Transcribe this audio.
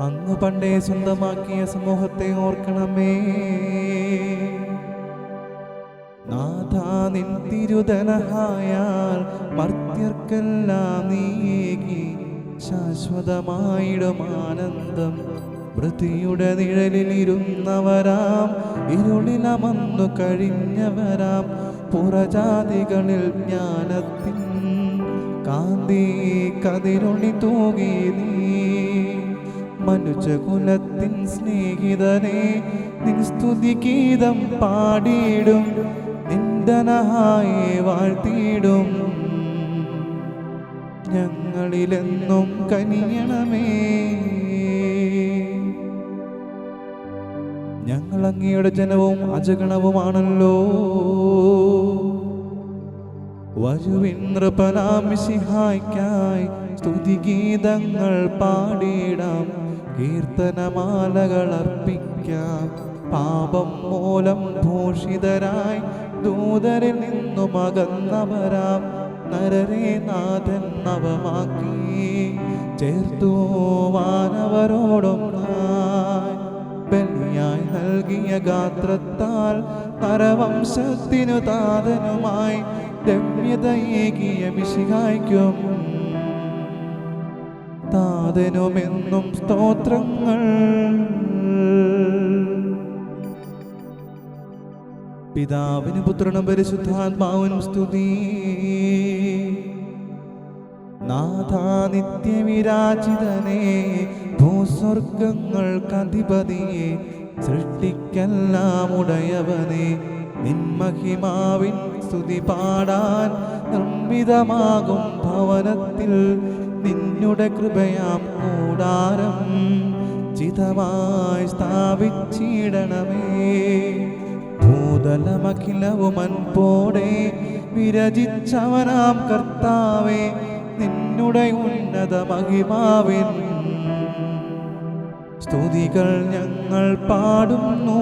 അങ്ങ് പണ്ടേ സ്വന്തമാക്കിയ സമൂഹത്തെ ഓർക്കണമേ. നാഥ നിൻ തിരുതനഹായാൽ മർത്യർക്കെല്ലാം നീകി ശാശ്വതമായിടും ആനന്ദം. വൃത്തിയുടെ നിഴലിൽ ഇരുന്നവരാം ഇരുളിലമന്നു കഴിഞ്ഞവരാം. പുറജാതികളിൽ ജ്ഞാനത്തിൻ കാന്തി കതിരൊളി തൂകി നീ. മനുജകുലത്തിൻ സ്നേഹിതനെ നിൻ സ്തുതി ഗീതം പാടിയിടും നിന്ദനഹായി വാഴ്ത്തിയിടും. ഞങ്ങളിലെന്നും കനിയണമേ. ഞങ്ങൾ അങ്ങയുടെ ജനവും അജഗണവുമാണല്ലോ. വരുവിൻ നൃപനാമിശിഹായ്ക്കായി സ്തുതിഗീതങ്ങൾ പാടിയിടാം കീർത്തനമാലകൾ അർപ്പിക്കാം പാപം മൂലം ഭൂഷിതരായി ദൂതരിൽ നിന്നും അകന്നവരാം നരരെ നാഥൻ നവമാക്കി. ചേർത്തു വാനവരോടും ബലിയായി നൽകിയ ഗാത്രത്താൽ നരവംശത്തിനു താതനുമായി രമ്യതയേകിയ മിശികായ്ക്കും താതനുമെന്നും സ്തോത്രങ്ങൾ. പിതാവിന് പുത്രനും പരിശുദ്ധാത്മാവിനും സ്തുതി. നാഥാ നിത്യവിരാജിതനെ ഭൂസ്വർഗങ്ങൾക്കധിപതിയെ സൃഷ്ടിക്കെല്ലാം ഉടയവനെ നിന്മഹിമാവിൻ സ്തുതി പാടാൻ നിർമ്മിതമാകും ഭവനത്തിൽ നിന്നുടെ കൃപയാം കൂടാരം ചിതമായി സ്ഥാപിച്ചിടണമേ. ഭൂതലമഖിലവും അൻപോടെ വിരചിച്ചവനാം കർത്താവേ നിന്നുടെ ഉന്നത മഹിമാവിൻ സ്തുതികൾ ഞങ്ങൾ പാടുന്നു.